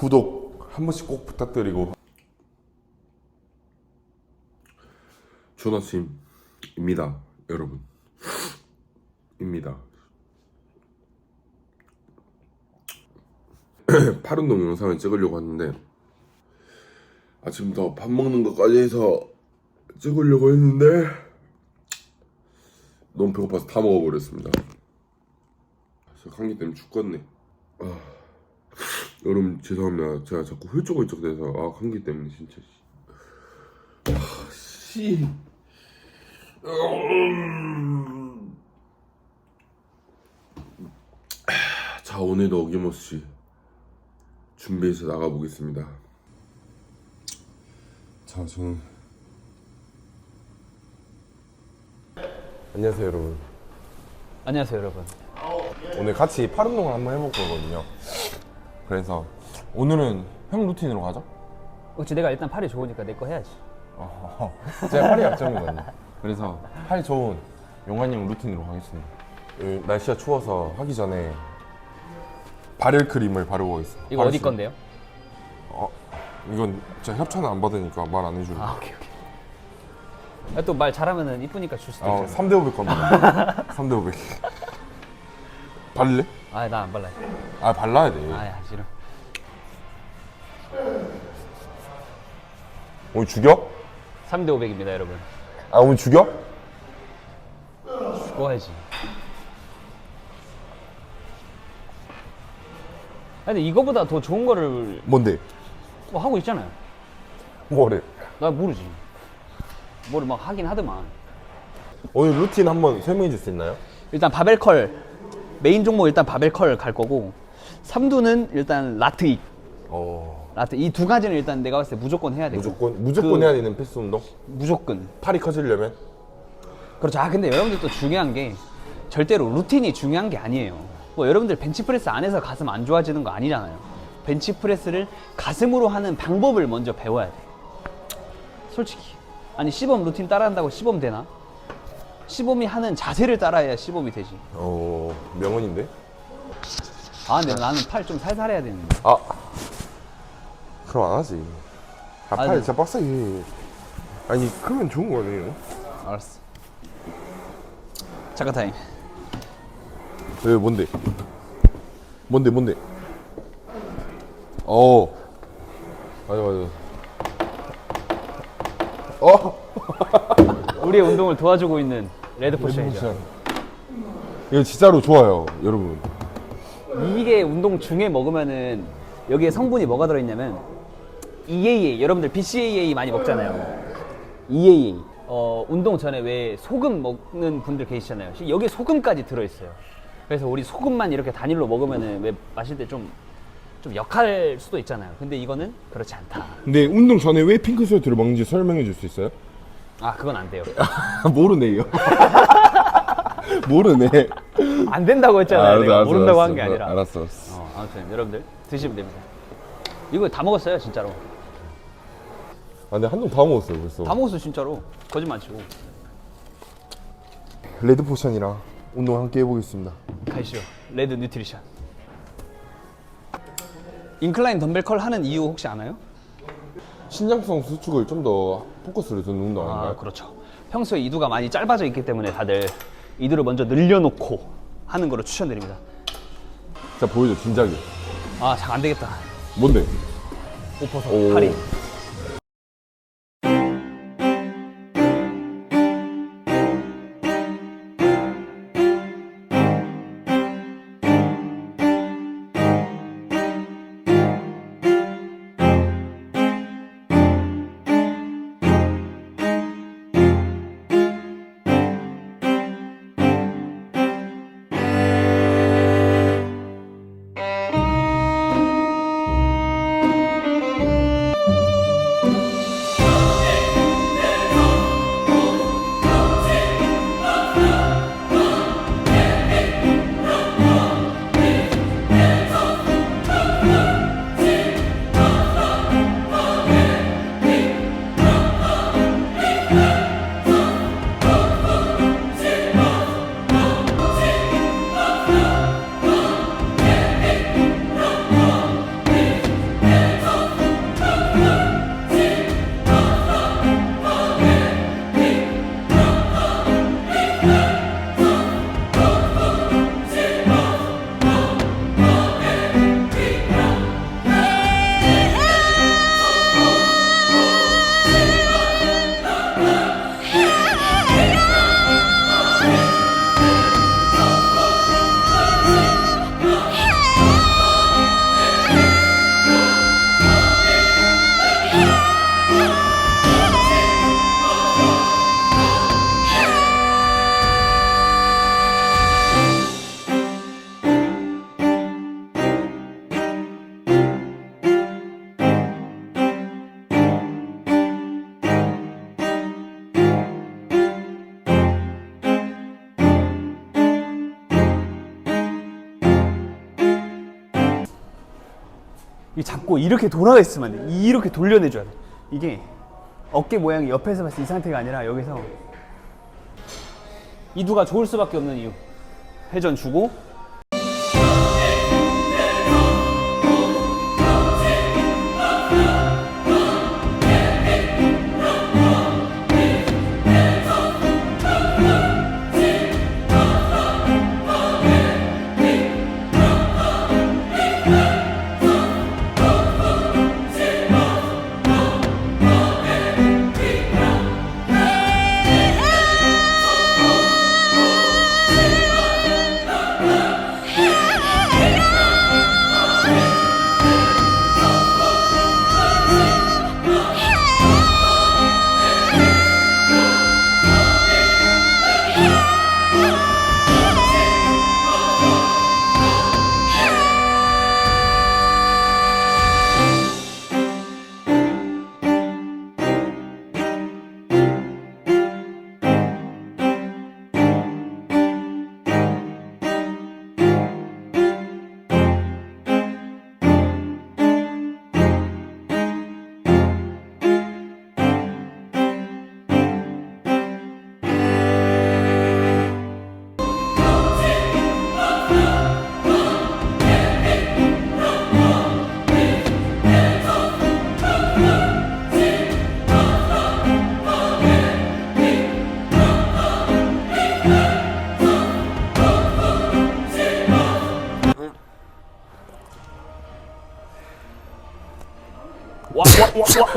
구독 한 번씩 꼭 부탁드리고. 아침입니다 여러분. 입니다. 팔운동 영상을 찍으려고 하는데 아침부터 밥 먹는 것까지 해서 찍으려고 했는데 너무 배고파서 다 먹어버렸습니다. 진짜 감기 때문에 죽겠네. 아, 여러분 죄송합니다 제가 자꾸 훌쩍훌쩍대서 아 감기 때문에 진짜 씨. 아, 씨. 음. 자 오늘도 어김없이 준비해서 나가보겠습니다 자 저는 안녕하세요 여러분 안녕하세요 여러분 오늘 같이 팔 운동을 한번 해볼 거거든요 그래서 오늘은 형 루틴으로 가죠? 혹시 내가 일단 팔이 좋으니까 내 거 해야지 어허허. 제가 팔이 약점이거든요 그래서 팔이 좋은 용환이 형 루틴으로 가겠습니다 그 날씨가 추워서 하기 전에 발열 크림을 바르고 오겠습니다 이거 어디 건데요? 이건 제가 협찬을 안 받으니까 말 안 해주고 아 오케이 오케이 또 말 잘하면 이쁘니까 줄 수도 어, 있잖아 3대 500 겁니다 3대 500 바를래? 아 나 안 발라 아 발라야 돼 아 야 싫어 오늘 죽여? 3대 500입니다 여러분 아 오늘 죽여? 죽어야지 근데 이거보다 더 좋은 거를 뭔데? 뭐 하고 있잖아요 뭐래? 나 모르지 뭐를 막 하긴 하더만 오늘 루틴 한번 설명해 줄 수 있나요? 일단 바벨컬 메인 종목 일단 바벨컬 갈 거고 삼두는 일단 라트익 어 라트 이 두 가지는 일단 내가 봤을 때 무조건 해야 되고 무조건 무조건 그- 해야 되는 필수 운동? 무조건 팔이 커지려면? 그렇죠. 아 근데 여러분들 또 중요한 게 절대로 루틴이 중요한 게 아니에요. 뭐 여러분들 벤치프레스 안 해서 가슴 안 좋아지는 거 아니잖아요. 벤치프레스를 가슴으로 하는 방법을 먼저 배워야 돼. 솔직히 아니 시범 루틴 따라한다고 시범 되나? 시범이 하는 자세를 따라해야 시범이 되지. 어 명언인데? 아 근데 나는 팔 좀 살살 해야 되는데. 아 그럼 안 하지 아, 팔 아니. 진짜 빡세게 해. 아니 크면 좋은 거 아니에요? 알았어. 잠깐 타임. 왜 뭔데? 뭔데 뭔데? 어 맞아 맞아 어 우리의 운동을 도와주고 있는 레드 포션이죠. 포션. 이거 진짜로 좋아요 여러분. 이게 운동 중에 먹으면은 여기에 성분이 뭐가 들어있냐면 EAA 여러분들 BCAA 많이 먹잖아요. EAA 어, 운동 전에 왜 소금 먹는 분들 계시잖아요. 여기에 소금까지 들어있어요. 그래서 우리 소금만 이렇게 단일로 먹으면은 왜 마실 때좀좀 역할 수도 있잖아요. 근데 이거는 그렇지 않다. 근데 운동 전에 왜 핑크 스웨트를 먹는지 설명해 줄 수 있어요? 아 그건 안 돼요. 모르네요. 모르네. 안 된다고 했잖아요. 내가 모른다고 한게 아니라. 알았어 알았어. 어, 아무튼 여러분들 드시면 됩니다. 이거 다 먹었어요 진짜로? 아 근데 한동 다 먹었어요 벌써. 다 먹었어 진짜로. 거짓말 안 치고. 레드 포션이랑 운동 함께 해보겠습니다. 가시죠. 레드 뉴트리션. 인클라인 덤벨 컬 하는 이유 혹시 아나요? 신장성 수축을 좀 더 포커스를 두는 운동 아, 아닌가요? 그렇죠. 평소에 이두가 많이 짧아져 있기 때문에 다들 이두를 먼저 늘려놓고 하는 거를 추천드립니다. 자 보여줘 진작에 아, 잘 안 되겠다. 뭔데? 오퍼서 오. 팔이. 이 잡고 이렇게 돌아가 있으면 안 돼. 이렇게 돌려내줘야 돼. 이게 어깨 모양이 옆에서 봤을 때 이 상태가 아니라 여기서 이두가 좋을 수밖에 없는 이유. 회전 주고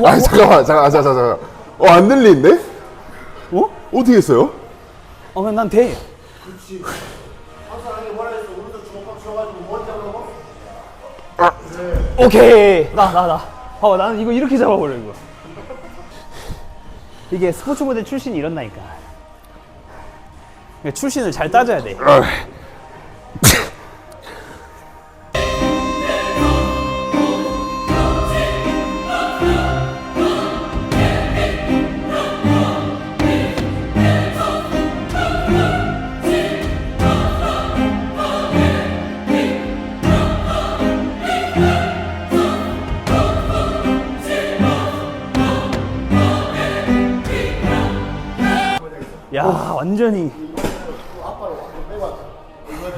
아 잠깐만 잠깐 잠깐 잠깐 어안 들리는데? 어? 어떻게 했어요? 어, 그냥 난 돼. 오케이. 나, 나, 나. 어, 나는 이거 이렇게 잡아버려, 이거. 이게 스포츠 모델 출신이 이런다니까. 그러니까 출신을 잘 따져야 돼. 야, 완전히.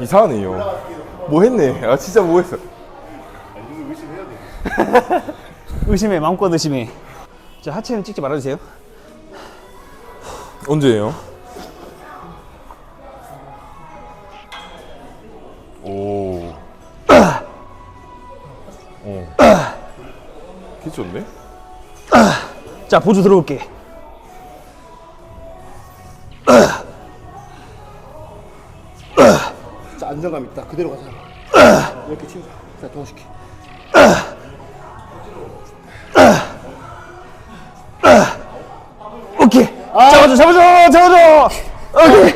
이상하네요 뭐 했네 아 진짜 뭐 했어 의심해, 마음껏 의심해. 자, 하체는 찍지 말아주세요. 언제예요? 오. 오. 키 좋네? 자, 보조 들어올게. 안정감 있다. 그대로 가자. 이렇게 치우자. 자, 동시키. 오케이. 잡아줘, 잡아줘, 잡아줘. 오케이.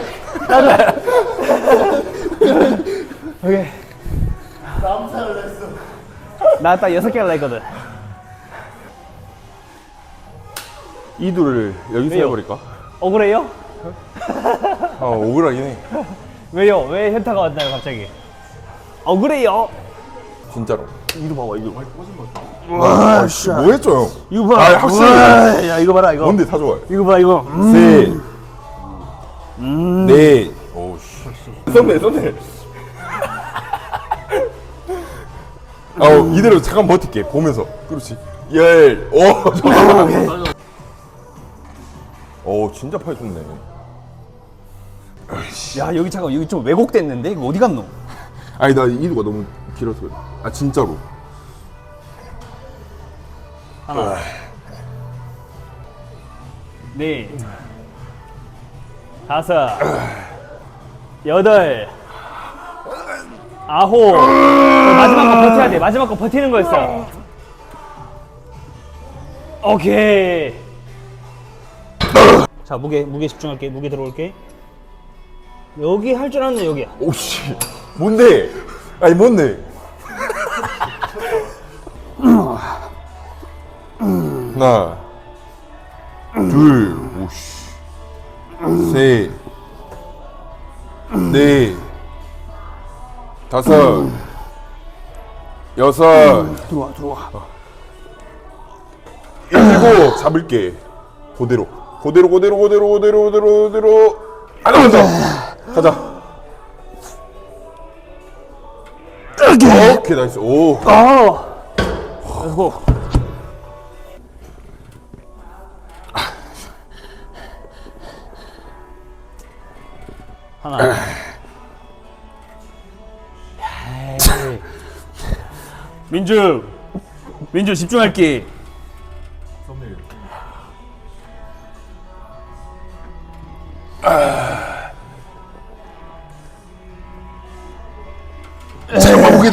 나도. 오케이. 나딱 여섯 개 할라 했거든. 이두를 여기서 왜요? 해버릴까? 억울해요? 아 억울하긴 해 왜요? 왜 현타가 왔나요, 갑자기? 억울해요? 진짜로 이거 봐봐, 이거. 와 씨, 뭐 했죠 형? 이거 봐. 아, 확실히. 와, 야, 이거 봐라, 이거. 뭔데 다 좋아요 이거 봐, 이거. 음. 셋 넷 오 씨 썸네 썸네 어 이대로 잠깐 버틸게 보면서 그렇지 열 오 잠깐만 오 진짜 팔 좋네 야, 여기 잠깐, 여기 좀 왜곡됐는데? 이거 어디 갔노? 아니 나 이두가 너무 길어서 그래 아 진짜로 하나. 네. 다섯. 여덟. 아홉. 마지막 거 버텨야 돼. 마지막 거 버티는 거였어. 오케이. 자, 무게, 무게 집중할게. 무게 들어올게. 여기 할 줄 아는 여기야. 오씨 뭔데 아니 뭔데 하나 둘 오씨 셋넷 다섯 여섯 들어와 들어와 일곱 잡을게. 그대로. 그대로 그대로 그대로 그대로 그대로 그대로. 하나 더. 가자. 오케이 나이스. 오. 그리고 하나. 에이. 민주, 민주 집중할게.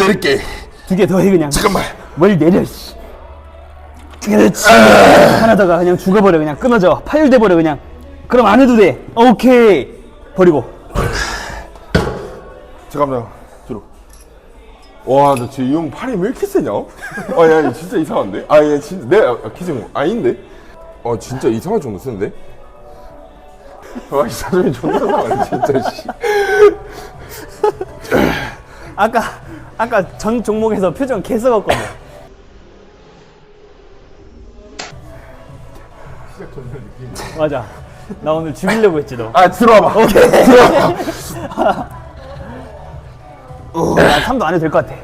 내릴게. 두 개 더 해 그냥. 잠깐만. 뭘 내려 씨. 그렇지. 하나 더가 그냥 죽어버려 그냥 끊어져 파열돼 버려 그냥. 그럼 안 해도 돼. 오케이. 버리고. 잠깐만. 들어. 와, 나 지금 이형 팔이 왜 이렇게 세냐? 아, 야, 진짜 이상한데? 아, 얘 진짜 내가 키즈 아닌데? 어, 진짜 이상한 정도 쓰는데? 와, 이 사람이 존나 이상하네, 진짜 씨. 아까 아까 전 종목에서 표정 개 썩었거든. 맞아. 나 오늘 죽이려고 했지 너. 아, 들어와봐. 어, 나 3도 안 해도 될 것 같아.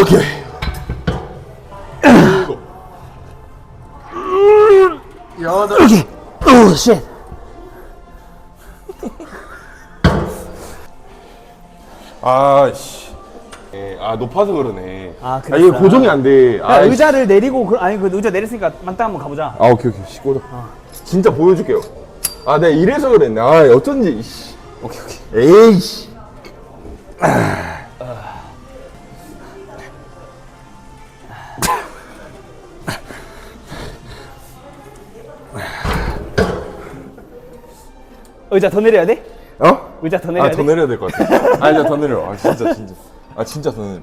오케이. 오, 쉣. 아, 씨. 예, 아, 높아서 그러네. 아, 아, 이게. 고정이 안 돼. 야, 아, 씨. 의자를 내리고 그, 아니 그 의자 내렸으니까 만땅 한번 가보자. 아, 오케이, 오케이. 씨, 꽂아. 진짜 보여줄게요. 아, 내가 이래서 그랬네. 아, 어쩐지, 씨. 오케이 오케이. 에이 씨. 의자 더 내려야 돼? 어? 의자 더 내려야 아, 돼? 더 내려야 될 것 같아. 아, 이제 더 내려. 아, 진짜, 진짜. 아, 진짜 더 내려.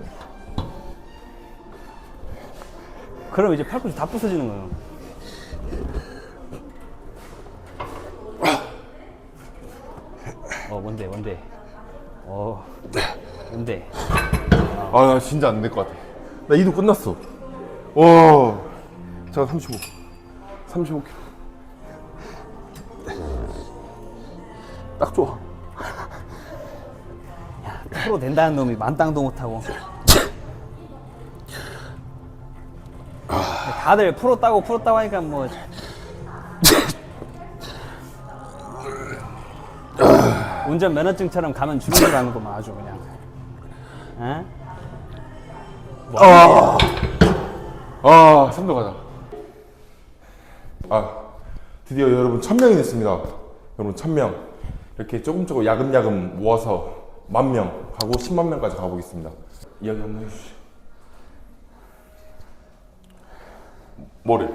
그럼 이제 팔꿈치 다 부서지는 거예요. 어 뭔데 뭔데? 어 뭔데? 아, 나 진짜 안 될 것 같아. 나 이도 끝났어. 와. 자, 35. 35kg. 딱 좋아. 프로 된다는 놈이 만땅도 못하고. 다들 프로 따고 프로 따고 하니까 뭐 운전 면허증처럼 가면 주는 줄 아는구만 아주 그냥. 어? 아, 3도 가자. 아, 드디어 여러분 1000명이 됐습니다. 여러분 1000명. 이렇게 조금 조금 야금야금 모아서 만 명 가고 10만 명까지 가보겠습니다. 이야기 한번 해주시죠. 뭐를?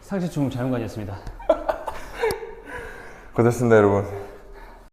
상체 주문 자연관이었습니다. 고생했습니다, 여러분.